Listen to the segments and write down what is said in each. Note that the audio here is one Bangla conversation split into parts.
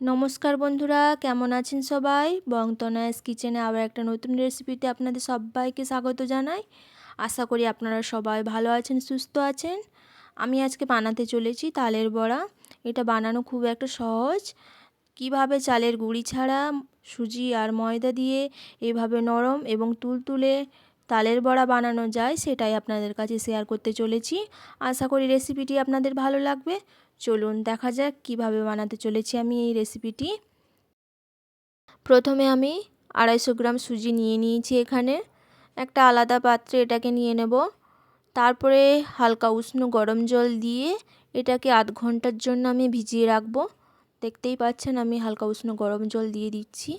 নমস্কার বন্ধুরা, কেমন আছেন সবাই? বংতনায়াস কিচেনে আবার একটা নতুন রেসিপিতে আপনাদের সবাইকে স্বাগত জানাই। আশা করি আপনারা সবাই ভালো আছেন, সুস্থ আছেন। আমি আজকে বানাতে চলেছি তালের বড়া। এটা বানানো খুব একটা সহজ। কীভাবে চালের গুঁড়ি ছাড়া সুজি আর ময়দা দিয়ে এভাবে নরম এবং তুলতুলে তালের বড়া বানানো যায়, সেটাই আপনাদের কাছে শেয়ার করতে চলেছি। আশা করি রেসিপিটি আপনাদের ভালো লাগবে। চলুন দেখা যাক কীভাবে বানাতে চলেছি আমি এই রেসিপিটি প্রথমে আমি আড়াইশো গ্রাম সুজি নিয়ে নিয়েছি এখানে। একটা আলাদা পাত্রে এটাকে নিয়ে নেব। তারপরে হালকা উষ্ণ গরম জল দিয়ে এটাকে আধ ঘণ্টার জন্য আমি ভিজিয়ে রাখব। দেখতেই পাচ্ছেন আমি হালকা উষ্ণ গরম জল দিয়ে দিচ্ছি।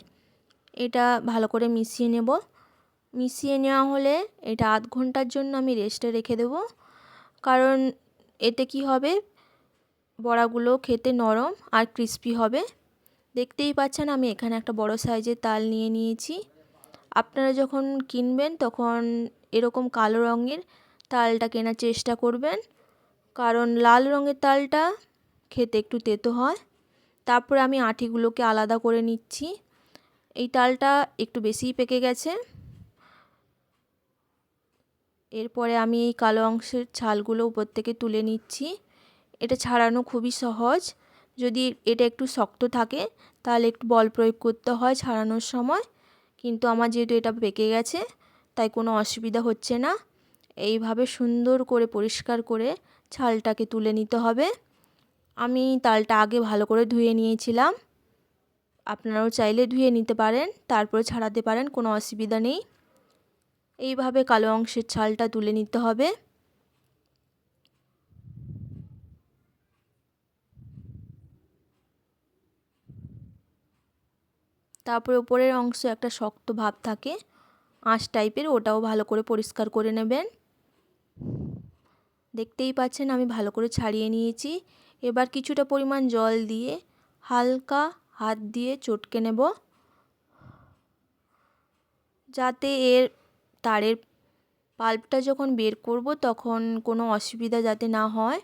এটা ভালো করে মিশিয়ে নেব। মিশিয়ে নেওয়া হলে এটা আধ ঘণ্টার জন্য আমি রেস্টে রেখে দেব। কারণ এতে কি হবে? বড়াগুলো খেতে নরম আর ক্রিস্পি হবে। দেখতেই পাচ্ছেন আমি এখানে একটা বড় সাইজের তাল নিয়ে নিয়েছি। আপনারা যখন কিনবেন তখন এরকম কালো রঙের তালটা কেনার চেষ্টা করবেন। কারণ লাল রঙের তালটা খেতে একটু তেতো হয়। তারপরে আমি আঁটিগুলোকে আলাদা করে নিচ্ছি। এই তালটা একটু বেশিই পেকে গেছে। এরপরে আমি এই কালো অংশের ছালগুলো উপর থেকে তুলে নিচ্ছি। এটা ছাড়ানো খুবই সহজ। যদি এটা একটু শক্ত থাকে, তাহলে একটু বল প্রয়োগ করতে হয় ছাড়ানোর সময়। কিন্তু আমার যেহেতু এটা পেকে গেছে, তাই কোনো অসুবিধা হচ্ছে না। এইভাবে সুন্দর করে পরিষ্কার করে ছালটাকে তুলে নিতে হবে। আমি তালটা আগে ভালো করে ধুয়ে নিয়েছিলাম। আপনারাও চাইলে ধুয়ে নিতে পারেন, তারপরে ছাড়াতে পারেন, কোনো অসুবিধা নেই। এইভাবে কালো অংশের ছালটা তুলে নিতে হবে। তারপরে উপরের অংশ একটা শক্ত ভাব থাকে, আঁশ টাইপের, ওটাও ভালো করে পরিষ্কার করে নেবেন। দেখতেই পাচ্ছেন, আমি ভালো করে ছাড়িয়ে নিয়েছি। এবার কিছুটা পরিমাণ জল দিয়ে হালকা হাত দিয়ে চটকে নেব। যাতে এর তারের পাল্পটা যখন বের করব, তখন কোনো অসুবিধা যাতে না হয়।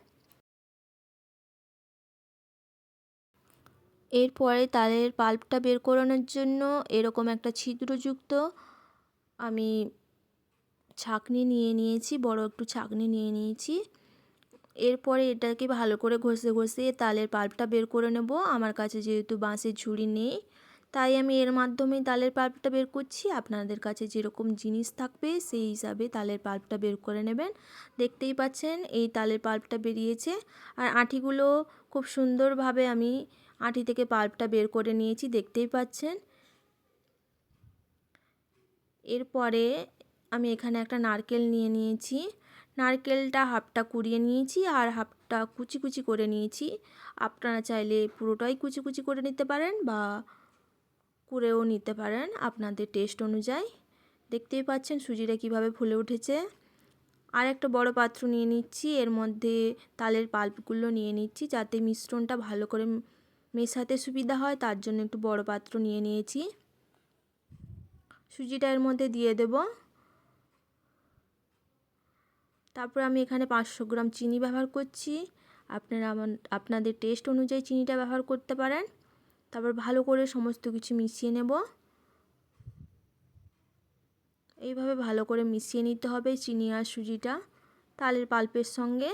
এরপরে তালের পাল্পটা বের করানোর জন্য এরকম একটা ছিদ্রযুক্ত আমি ছাঁকনি নিয়ে নিয়েছি, বড় একটু ছাঁকনি নিয়ে নিয়েছি। এরপরে এটাকে ভালো করে ঘষে ঘষে তালের পাল্পটা বের করে নেব। আমার কাছে যেহেতু বাঁশের ঝুড়ি নেই তাই আমি এর মাধ্যমেই তালের পাল্পটা বের করছি। আপনাদের কাছে যেরকম জিনিস থাকবে, সেই হিসাবে তালের পাল্পটা বের করে নেবেন। দেখতেই পাচ্ছেন, এই তালের পাল্পটা বেরিয়েছে। আর আঁটিগুলো খুব সুন্দরভাবে আমি আঁটি থেকে পাল্পটা বের করে নিয়েছি, দেখতেই পাচ্ছেন। এরপরে আমি এখানে একটা নারকেল নিয়ে নিয়েছি। নারকেলটা হাফটা কুড়িয়ে নিয়েছি আর হাফটা কুচি কুচি করে নিয়েছি। আপনারা চাইলে পুরোটাই কুচি কুচি করে নিতে পারেন বা কুড়েও নিতে পারেন আপনাদের টেস্ট অনুযায়ী। দেখতেই পাচ্ছেন সুজিটা কীভাবে ফুলে উঠেছে। আর একটা বড় পাত্র নিয়ে নিচ্ছি, এর মধ্যে তালের পাল্পগুলো নিয়ে নিচ্ছি যাতে মিশ্রণটা ভালো করে মেশাতে সুবিধা হয়, তার জন্য একটু বড় পাত্র নিয়ে নিয়েছি। সুজিটা এর মধ্যে দিয়ে দেব। তারপর আমি এখানে পাঁচশো গ্রাম চিনি ব্যবহার করছি। আপনারা আপনাদের টেস্ট অনুযায়ী চিনিটা ব্যবহার করতে পারেন। তারপর ভালো করে সমস্ত কিছু মিশিয়ে নেব। এইভাবে ভালো করে মিশিয়ে নিতে হবে চিনি আর সুজিটা তালের পাল্পের সঙ্গে।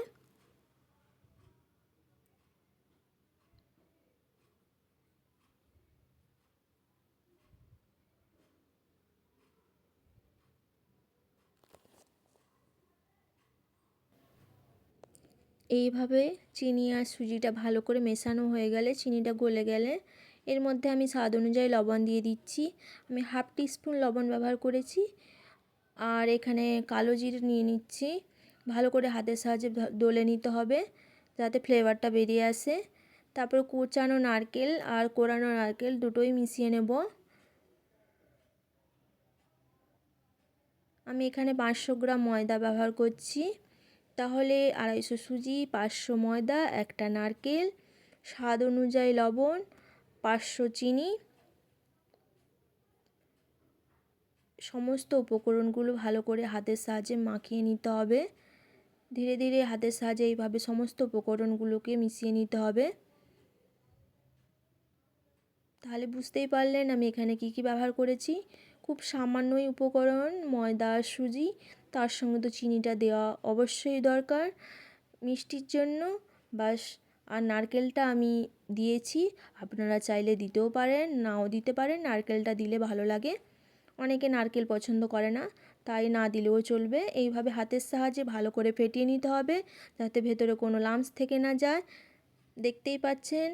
এইভাবে চিনি আর সুজিটা ভালো করে মেশানো হয়ে গেলে, চিনিটা গলে গেলে এর মধ্যে আমি স্বাদ অনুযায়ী লবণ দিয়ে দিচ্ছি। আমি হাফ টিস্পুন লবণ ব্যবহার করেছি। আর এখানে কালো জিরে নিয়ে নিচ্ছি। ভালো করে হাতের সাহায্যে দলে নিতে হবে যাতে ফ্লেভারটা বেরিয়ে আসে। তারপর কুচানো নারকেল আর কোরানো নারকেল দুটোই মিশিয়ে নেব। আমি এখানে পাঁচশো গ্রাম ময়দা ব্যবহার করছি। তাহলে আড়াইশো সুজি, পাঁচশো ময়দা, একটা নারকেল, স্বাদ অনুযায়ী লবণ পাঁচশো চিনি। সমস্ত উপকরণগুলো ভালো করে হাতের সাহায্যে মাখিয়ে নিতে হবে। ধীরে ধীরে হাতের সাহায্যে এইভাবে সমস্ত উপকরণগুলোকে মিশিয়ে নিতে হবে। তাহলে বুঝতেই পারলেন আমি এখানে কি কি ব্যবহার করেছি। খুব সামান্যই উপকরণ, ময়দা, সুজি, তার সঙ্গে তো চিনিটা দেওয়া অবশ্যই দরকার। মিষ্টির জন্য বাস আর নারকেলটা আমি দিয়েছি। আপনারা চাইলে দিতেও পারেন, নাও দিতে পারেন। নারকেলটা দিলে ভালো লাগে। অনেকে নারকেল পছন্দ করে না, তাই না দিলেও চলবে। এইভাবে হাতের সাহায্যে ভালো করে ফেটিয়ে নিতে হবে, যাতে ভেতরে কোনো লামস থেকে না যায়। দেখতেই পাচ্ছেন,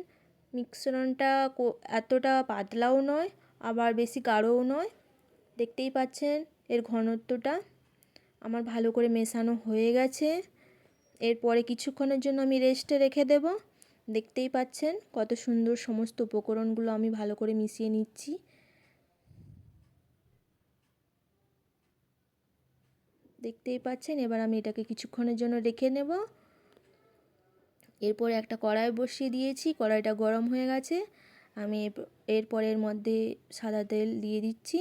মিশ্রণটা এতটা পাতলাও নয়, আবার বেশি গাঢ়ও নয়। দেখতেই পাচ্ছেন এর ঘনত্বটা। আমার ভালো করে মেশানো হয়ে গেছে। এরপরে কিছুক্ষণের জন্য আমি রেস্টে রেখে দেব। দেখতেই পাচ্ছেন কত সুন্দর সমস্ত উপকরণগুলো আমি ভালো করে মিশিয়ে নিচ্ছি। দেখতেই পাচ্ছেন এবার আমি এটাকে কিছুক্ষণের জন্য রেখে নেব। এরপরে একটা কড়াই বসিয়ে দিয়েছি, কড়াইটা গরম হয়ে গেছে। আমি এরপর এর মধ্যে সাদা তেল দিয়ে দিচ্ছি।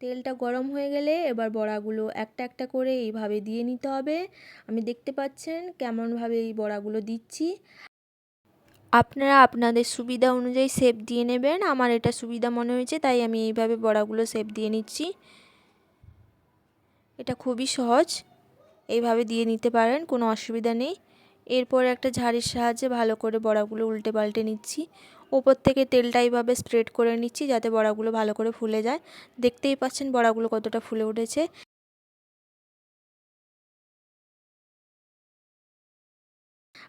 তেলটা গরম হয়ে গেলে এবার বড়াগুলো একটা একটা করে এইভাবে দিয়ে নিতে হবে। আমি দেখতে পাচ্ছেন কেমনভাবে এই বড়াগুলো দিচ্ছি। আপনারা আপনাদের সুবিধা অনুযায়ী শেপ দিয়ে নেবেন। আমার এটা সুবিধা মনে হয়েছে, তাই আমি এইভাবে বড়াগুলো শেপ দিয়ে নিচ্ছি। এটা খুবই সহজ, এইভাবে দিয়ে নিতে পারেন, কোনো অসুবিধা নেই। এরপর একটা ঝাড়ির সাহায্যে ভালো করে বড়াগুলো উল্টে পাল্টে নিচ্ছি। ওপর থেকে তেলটা এইভাবে স্প্রেড করে নিচ্ছি যাতে বড়াগুলো ভালো করে ফুলে যায়। দেখতেই পাচ্ছেন বড়াগুলো কতটা ফুলে উঠেছে।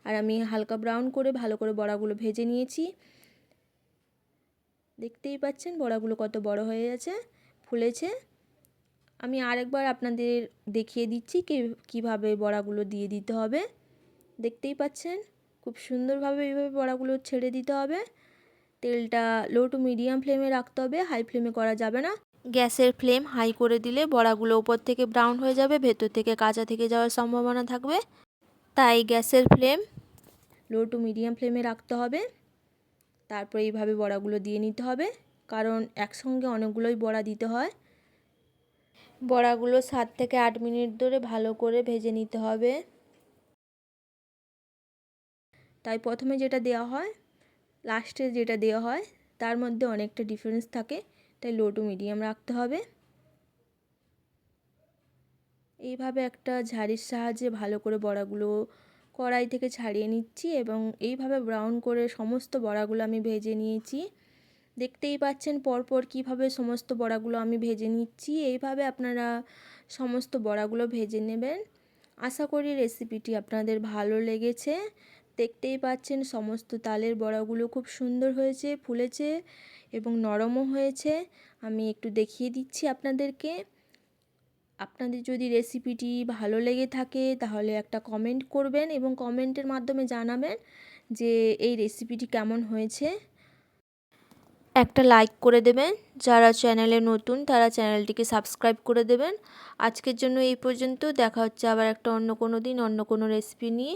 আর আমি হালকা ব্রাউন করে ভালো করে বড়াগুলো ভেজে নিয়েছি। দেখতেই পাচ্ছেন বড়াগুলো কত বড় হয়ে গেছে, ফুলেছে। আমি আরেকবার আপনাদের দেখিয়ে দিচ্ছি কীভাবে বড়াগুলো দিয়ে দিতে হবে। দেখতেই পাচ্ছেন, খুব সুন্দরভাবে এইভাবে বড়াগুলো ছেড়ে দিতে হবে। তেলটা লো টু মিডিয়াম ফ্লেমে রাখতে হবে হাই ফ্লেমে করা যাবে না। গ্যাসের ফ্লেম হাই করে দিলে বড়াগুলো উপর থেকে ব্রাউন হয়ে যাবে ভেতর থেকে কাঁচা থেকে যাওয়ার সম্ভাবনা থাকবে। তাই গ্যাসের ফ্লেম লো টু মিডিয়াম ফ্লেমে রাখতে হবে। তারপর এইভাবে বড়াগুলো দিয়ে নিতে হবে কারণ একসঙ্গে অনেকগুলোই বড়া দিতে হয়। বড়াগুলো সাত থেকে আট মিনিট ধরে ভালো করে ভেজে নিতে হবে। তাই প্রথমে যেটা দেওয়া হয় লাস্টে যেটা দেওয়া হয়, তার মধ্যে অনেকটা ডিফারেন্স থাকে, তাই লো টু মিডিয়াম রাখতে হবে। এইভাবে একটা ঝাড়ির সাহায্যে ভালো করে বড়াগুলো কড়াই থেকে ছাড়িয়ে নিচ্ছি এবং এইভাবে ব্রাউন করে সমস্ত বড়াগুলো আমি ভেজে নিয়েছি। দেখতেই পাচ্ছেন পরপর কীভাবে সমস্ত বড়াগুলো আমি ভেজে নিচ্ছি, এইভাবে আপনারা সমস্ত বড়াগুলো ভেজে নেবেন। আশা করি রেসিপিটি আপনাদের ভালো লেগেছে। দেখতেই পাচ্ছেন, সমস্ত তালের বড়াগুলো খুব সুন্দর হয়েছে, ফুলেছে এবং নরমও হয়েছে। আমি একটু দেখিয়ে দিচ্ছি আপনাদেরকে। আপনাদের যদি রেসিপিটি ভালো লেগে থাকে তাহলে একটা কমেন্ট করবেন এবং কমেন্টের মাধ্যমে জানাবেন যে এই রেসিপিটি কেমন হয়েছে। একটা লাইক করে দেবেন, যারা চ্যানেলে নতুন তারা চ্যানেলটিকে সাবস্ক্রাইব করে দেবেন। আজকের জন্য এই পর্যন্ত, দেখা হচ্ছে আবার একটা অন্য কোনো দিন, অন্য কোনো রেসিপি নিয়ে।